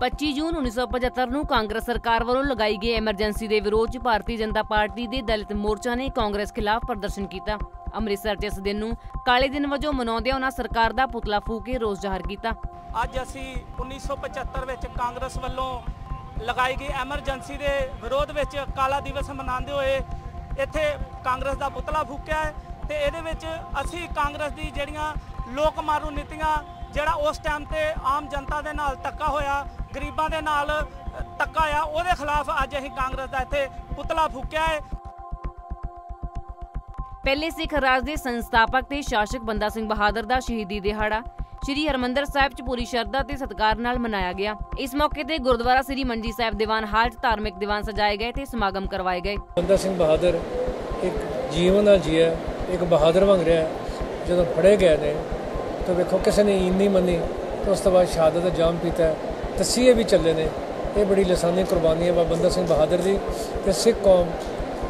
25 ਜੂਨ 1975 ਨੂੰ ਕਾਂਗਰਸ ਸਰਕਾਰ ਵੱਲੋਂ ਲਗਾਈ ਗਈ ਐਮਰਜੈਂਸੀ ਦੇ ਵਿਰੋਧ 'ਚ ਭਾਰਤੀ ਜਨਤਾ ਪਾਰਟੀ ਦੇ ਦਲਿਤ ਮੋਰਚਾ ਨੇ ਕਾਂਗਰਸ ਖਿਲਾਫ ਪ੍ਰਦਰਸ਼ਨ ਕੀਤਾ। ਅੰਮ੍ਰਿਤਸਰ 'ਚ ਇਸ ਦਿਨ ਨੂੰ ਕਾਲੇ ਦਿਨ ਵਜੋਂ ਮਨਾਉਂਦਿਆਂ ਉਹਨਾਂ ਸਰਕਾਰ ਦਾ ਪੁਤਲਾ ਫੂਕ ਕੇ ਰੋਸ ਜ਼ਾਹਰ ਕੀਤਾ। ਅੱਜ ਅਸੀਂ 1975 ਵਿੱਚ ਕਾਂਗਰਸ ਵੱਲੋਂ ਲਗਾਈ ਗਈ ਐਮਰਜੈਂਸੀ ਦੇ ਵਿਰੋਧ ਵਿੱਚ ਕਾਲਾ ਦਿਵਸ ਮਨਾਉਂਦੇ ਹੋਏ ਇੱਥੇ ਕਾਂਗਰਸ ਦਾ ਪੁਤਲਾ ਫੂਕਿਆ ਹੈ ਤੇ ਇਹਦੇ ਵਿੱਚ ਅਸੀਂ ਕਾਂਗਰਸ ਦੀ ਜਿਹੜੀਆਂ ਲੋਕ ਮਾਰੂ ਨੀਤੀਆਂ, ਜਿਹੜਾ ਉਸ ਟਾਈਮ ਤੇ ਆਮ ਜਨਤਾ ਦੇ ਨਾਲ ਧੱਕਾ ਹੋਇਆ ਗਰੀਬਾਂ ਦੇ ਨਾਲ ਧੱਕਾ ਆ। ਉਹਦੇ ਖਿਲਾਫ ਅੱਜ ਅਸੀਂ ਕਾਂਗਰਸ ਦਾ ਇੱਥੇ ਪੁਤਲਾ ਫੂਕਿਆ ਹੈ। ਪਹਿਲੇ ਸਿੱਖ ਰਾਜ ਦੇ ਸੰਸਥਾਪਕ ਤੇ ਸ਼ਾਸਕ ਬੰਦਾ ਸਿੰਘ ਬਹਾਦਰ ਦਾ ਸ਼ਹੀਦੀ ਦਿਹਾੜਾ ਸ਼੍ਰੀ ਹਰਮੰਦਰ ਸਾਹਿਬ 'ਚ ਪੂਰੀ ਸ਼ਰਧਾ ਤੇ ਸਤਿਕਾਰ ਨਾਲ ਮਨਾਇਆ ਗਿਆ। ਇਸ ਮੌਕੇ ਤੇ ਗੁਰਦੁਆਰਾ ਸ੍ਰੀ ਮੰਜੀ ਸਾਹਿਬ ਦੀਵਾਨ ਹਾਲ 'ਚ ਧਾਰਮਿਕ ਦੀਵਾਨ ਸਜਾਏ ਗਏ ਤੇ ਸਮਾਗਮ ਕਰਵਾਏ ਗਏ। ਬੰਦਾ ਸਿੰਘ ਬਹਾਦਰ ਇੱਕ ਜੀਵਨ ਦਾ ਜੀਆ ਇੱਕ ਬਹਾਦਰ ਬਣ ਰਿਹਾ ਜਦੋਂ ਫੜੇ ਗਏ ਨੇ ਤਾਂ ਵੇਖੋ ਕਿਸੇ ਨੇ ਨਹੀਂ ਮੰਨੀ ਉਸ ਤੋਂ ਬਾਅਦ ਸ਼ਹਾਦਤ ਦਾ ਜਾਮ ਪੀਤਾ ਤਸੀਹੇ ਵੀ ਚੱਲੇ ਨੇ। ਇਹ ਬੜੀ ਲਸਾਨੀ ਕੁਰਬਾਨੀ ਹੈ ਬਾਬਾ ਬੰਦਾ ਸਿੰਘ ਬਹਾਦਰ ਦੀ ਤੇ ਸਿੱਖ ਕੌਮ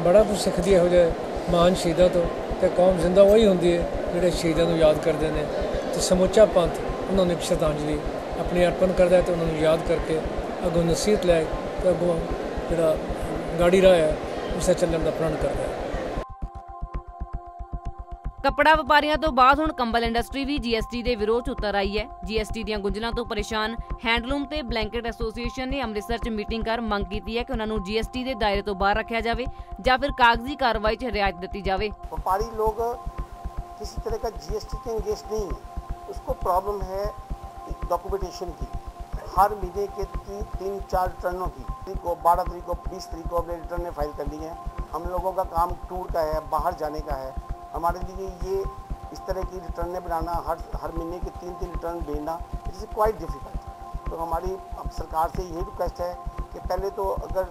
ਬੜਾ ਕੁਝ ਸਿੱਖਦੀ ਇਹੋ ਜਿਹੇ ਮਹਾਨ ਸ਼ਹੀਦਾਂ ਤੋਂ ਤੇ ਕੌਮ ਜ਼ਿੰਦਾ ਉਹੀ ਹੁੰਦੀ ਹੈ ਜਿਹੜੇ ਸ਼ਹੀਦਾਂ ਨੂੰ ਯਾਦ ਕਰਦੇ ਨੇ। ਤੇ ਸਮੁੱਚਾ ਪੰਥ ਉਹਨਾਂ ਨੂੰ ਇੱਕ ਸ਼ਰਧਾਂਜਲੀ ਆਪਣੀ ਅਰਪਣ ਕਰਦਾ ਹੈ ਤੇ ਉਹਨਾਂ ਨੂੰ ਯਾਦ ਕਰਕੇ ਅੱਗੋਂ ਨਸੀਹਤ ਲੈ ਤੇ ਅੱਗੋਂ ਜਿਹੜਾ ਗਾੜੀ ਰਾਹ ਹੈ, ਉਸੇ ਚੱਲਣ ਦਾ ਪ੍ਰਣ ਕਰਦਾ ਕੱਪੜਾ ਵਪਾਰੀਆਂ ਤੋਂ ਬਾਅਦ ਹੁਣ ਕੰਬਲ ਇੰਡਸਟਰੀ ਵੀ ਜੀਐਸਟੀ ਦੇ ਵਿਰੋਧ 'ਚ ਉਤਰ ਆਈ ਹੈ ਜੀਐਸਟੀ ਦੀਆਂ ਗੁੰਝਲਾਂ ਤੋਂ ਪਰੇਸ਼ਾਨ ਹੈਂਡਲੂਮ ਤੇ ਬਲੈਂਕਟ ਐਸੋਸੀਏਸ਼ਨ ਨੇ ਅੰਮ੍ਰਿਤਸਰ 'ਚ ਮੀਟਿੰਗ ਕਰ ਮੰਗ ਕੀਤੀ ਹੈ ਕਿ ਉਹਨਾਂ ਨੂੰ ਜੀਐਸਟੀ ਦੇ ਦਾਇਰੇ ਤੋਂ ਬਾਹਰ ਰੱਖਿਆ ਜਾਵੇ ਜਾਂ ਫਿਰ ਕਾਗਜ਼ੀ ਕਾਰਵਾਈ 'ਚ ਰਿਆਇਤ ਦਿੱਤੀ ਜਾਵੇ व्यापारी लोग किसी तरह का जीएसटी के इंगेज नहीं है उसको प्रॉब्लम है डॉक्यूमेंटेशन की हर महीने के तीन तीन चार रिटर्नों की तरीक को बारह तारीख को बीस तारीख को अपने रिटर्न फाइल कर ली हैं हम लोगों का काम टूर का है बाहर जाने का है हमारे लिए ये इस तरह की रिटर्नें बनाना, हर हर महीने के तीन तीन रिटर्न भेजना इट इज़ क्वाइट डिफ़िकल्ट तो हमारी अब सरकार से यही रिक्वेस्ट है कि पहले तो अगर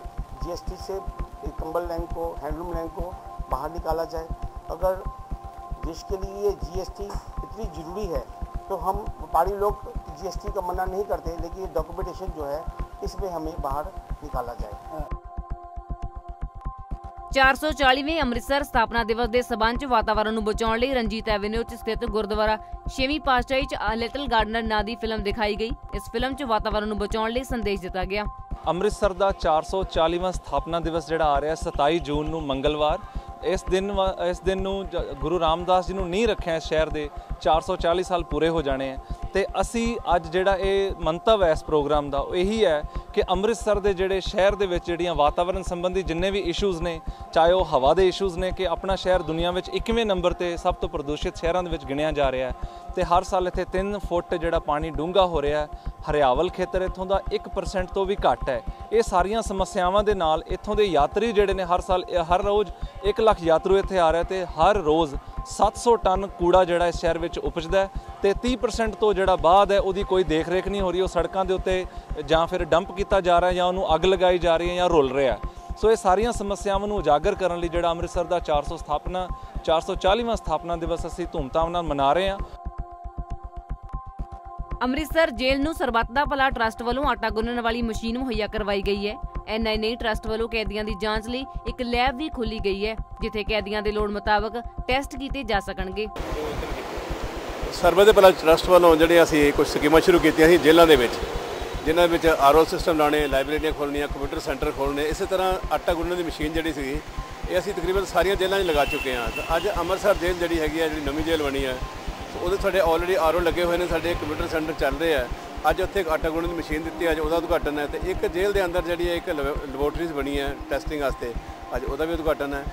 जीएसटी से कंबल लाइन को हैंडलूम लाइन को बाहर निकाला जाए, अगर देश के लिए जीएसटी इतनी ज़रूरी है तो हम व्यापारी लोग जीएसटी का मना नहीं करते, लेकिन ये डॉक्यूमेंटेशन जो है, इसमें हमें बाहर निकाला जाए। 440ਵੇਂ ਅੰਮ੍ਰਿਤਸਰ ਸਥਾਪਨਾ ਦਿਵਸ ਦੇ ਸਬੰਧ 'ਚ ਵਾਤਾਵਰਣ ਨੂੰ ਬਚਾਉਣ ਲਈ ਰਣਜੀਤ ਐਵੇਨਿਊ 'ਚ ਸਥਿਤ ਗੁਰਦੁਆਰਾ ਛੇਵੀਂ ਪਾਤਸ਼ਾਹੀ 'ਚ ਲਿਟਲ ਗਾਰਡਨਰ ਨਾਂ ਦੀ ਫਿਲਮ ਦਿਖਾਈ ਗਈ। ਇਸ ਫਿਲਮ 'ਚ ਵਾਤਾਵਰਣ ਨੂੰ ਬਚਾਉਣ ਲਈ ਸੰਦੇਸ਼ ਦਿੱਤਾ ਗਿਆ। ਅੰਮ੍ਰਿਤਸਰ ਦਾ 440ਵਾਂ ਸਥਾਪਨਾ ਦਿਵਸ ਜਿਹੜਾ ਆ ਰਿਹਾ 27 ਜੂਨ ਨੂੰ ਮੰਗਲਵਾਰ। ਇਸ ਦਿਨ ਇਸ ਦਿਨ ਨੂੰ ਗੁਰੂ ਰਾਮਦਾਸ ਜੀ ਨੂੰ ਨਹੀਂ ਰੱਖਿਆ ਇਸ ਸ਼ਹਿਰ ਦੇ 440 ਸਾਲ ਪੂਰੇ ਹੋ ਜਾਣੇ ਆ। ਤੇ ਅਸੀਂ ਅੱਜ ਜਿਹੜਾ ਇਹ ਮੰਤਵ ਹੈ ਇਸ ਪ੍ਰੋਗਰਾਮ ਦਾ, ਉਹ ਇਹੀ ਹੈ ਕਿ ਅੰਮ੍ਰਿਤਸਰ ਦੇ ਜਿਹੜੇ ਸ਼ਹਿਰ ਦੇ ਵਿੱਚ ਜਿਹੜੀਆਂ ਵਾਤਾਵਰਣ ਸੰਬੰਧੀ ਜਿੰਨੇ ਵੀ ਇਸ਼ੂਜ਼ ਨੇ, ਚਾਹੇ ਉਹ ਹਵਾ ਦੇ ਇਸ਼ੂਜ਼ ਨੇ ਕਿ ਆਪਣਾ ਸ਼ਹਿਰ ਦੁਨੀਆ ਵਿੱਚ 21ਵੇਂ ਨੰਬਰ ਤੇ ਸਭ ਤੋਂ ਪ੍ਰਦੂਸ਼ਿਤ ਸ਼ਹਿਰਾਂ ਦੇ ਵਿੱਚ ਗਿਣਿਆ ਜਾ ਰਿਹਾ ਹੈ ਤੇ ਹਰ ਸਾਲ ਇੱਥੇ 3 ਫੁੱਟ ਜਿਹੜਾ ਪਾਣੀ ਡੂੰਘਾ ਹੋ ਰਿਹਾ ਹੈ। ਹਰਿਆਵਲ ਖੇਤਰ ਇੱਥੋਂ ਦਾ 1% ਤੋਂ ਵੀ ਘੱਟ ਹੈ। ਇਹ ਸਾਰੀਆਂ ਸਮੱਸਿਆਵਾਂ ਦੇ ਨਾਲ ਇੱਥੋਂ ਦੇ ਯਾਤਰੀ ਜਿਹੜੇ ਨੇ ਹਰ ਸਾਲ, ਹਰ ਰੋਜ਼ 1 ਲੱਖ ਯਾਤਰੂ ਇੱਥੇ ਆ ਰਿਹਾ ਤੇ ਹਰ ਰੋਜ਼ 700 ਟਨ ਕੂੜਾ ਜਿਹੜਾ ਇਸ ਸ਼ਹਿਰ ਵਿੱਚ ਉਪਜਦਾ ਹੈ ਤੇ 30% ਤੋਂ ਜਿਹੜਾ ਬਾਅਦ ਹੈ, ਉਹਦੀ ਕੋਈ ਦੇਖ ਰੇਖ ਨਹੀਂ ਹੋ ਰਹੀ। ਉਹ ਸੜਕਾਂ ਦੇ ਉੱਤੇ ਜਾਂ ਫਿਰ ਡੰਪ ਕੀਤਾ ਜਾ ਰਿਹਾ ਜਾਂ ਉਹਨੂੰ ਅੱਗ ਲਗਾਈ ਜਾ ਰਹੀ ਹੈ ਜਾਂ ਰੁਲ ਰਿਹਾ ਸੋ ਇਹ ਸਾਰੀਆਂ ਸਮੱਸਿਆਵਾਂ ਨੂੰ ਉਜਾਗਰ ਕਰਨ ਲਈ ਜਿਹੜਾ ਅੰਮ੍ਰਿਤਸਰ ਦਾ 400 ਸਥਾਪਨਾ 440ਵਾਂ ਸਥਾਪਨਾ ਦਿਵਸ ਅਸੀਂ ਧੂਮਧਾਮ ਨਾਲ ਮਨਾ ਰਹੇ ਹਾਂ। ਅੰਮ੍ਰਿਤਸਰ ਜੇਲ੍ਹ ਨੂੰ ਸਰਬੱਤ ਦਾ ਭਲਾ ਟਰਸਟ ਵੱਲੋਂ ਆਟਾ ਗੁੰਨਣ ਵਾਲੀ ਮਸ਼ੀਨ ਮੁਹੱਈਆ ਕਰਵਾਈ ਗਈ ਹੈ। ਐਨਆਈ ਨਹੀਂ ਟਰਸਟ ਵੱਲੋਂ ਕੈਦੀਆਂ ਦੀ ਜਾਂਚ ਲਈ ਇੱਕ ਲੈਬ ਵੀ ਖੋਲੀ ਗਈ ਹੈ, ਜਿੱਥੇ ਕੈਦੀਆਂ ਦੇ ਲੋੜ ਮੁਤਾਬਕ ਟੈਸਟ ਕੀਤੇ ਜਾ ਸਕਣਗੇ। ਸਰਵੇ ਦੇ ਭਲਾ ਟਰਸਟ ਵੱਲੋਂ ਜਿਹੜੇ ਅਸੀਂ ਕੁਝ ਸਕੀਮਾਂ ਸ਼ੁਰੂ ਕੀਤੀਆਂ ਸੀ ਜੇਲ੍ਹਾਂ ਦੇ ਵਿੱਚ, ਜਿਨ੍ਹਾਂ ਵਿੱਚ ਆਰਓ ਸਿਸਟਮ ਲਾਣੇ ਲਾਇਬ੍ਰੇਰੀਆਂ ਖੋਲਣੀਆਂ ਕੰਪਿਊਟਰ ਸੈਂਟਰ ਖੋਲ੍ਹਣੇ, ਇਸੇ ਤਰ੍ਹਾਂ ਆਟਾ ਗੁੰਨਣ ਦੀ ਮਸ਼ੀਨ ਜਿਹੜੀ ਸੀ ਇਹ ਅਸੀਂ ਤਕਰੀਬਨ ਸਾਰੀਆਂ ਜੇਲ੍ਹਾਂ 'ਚ ਲਗਾ ਚੁੱਕੇ ਹਾਂ। ਤਾਂ ਅੱਜ ਅੰਮ੍ਰਿਤਸਰ ਜੇਲ੍ਹ ਜਿਹੜੀ ਹੈਗੀ ਹੈ ਜਿਹੜੀ ਨਵੀਂ ਜੇਲ੍ਹ ਬਣੀ ਹੈ ਉਹਦੇ ਸਾਡੇ ਆਲਰੇਡੀ ਆਰਓ ਲੱਗੇ ਹੋਏ ਨੇ, ਸਾਡੇ ਕੰਪਿਊਟਰ ਸੈਂਟਰ ਚੱਲ ਰਹੇ ਆ। ਅੱਜ ਉੱਥੇ ਆਟਾ ਗੁੰਨਣ ਦੀ ਮਸ਼ੀਨ ਦਿੱਤੀ ਅੱਜ ਉਹਦਾ ਉਦਘਾਟਨ ਹੈ ਤੇ ਇੱਕ ਜੇਲ੍ਹ ਦੇ ਅੰਦਰ ਜਿਹੜੀ ਹੈ ਇੱਕ ਲੈਬੋਰਟਰੀਜ਼ ਬਣੀ ਹੈ ਟੈਸਟਿੰਗ ਵਾਸਤੇ, ਅੱਜ ਉਹਦਾ ਵੀ ਉਦਘਾਟਨ ਹੈ।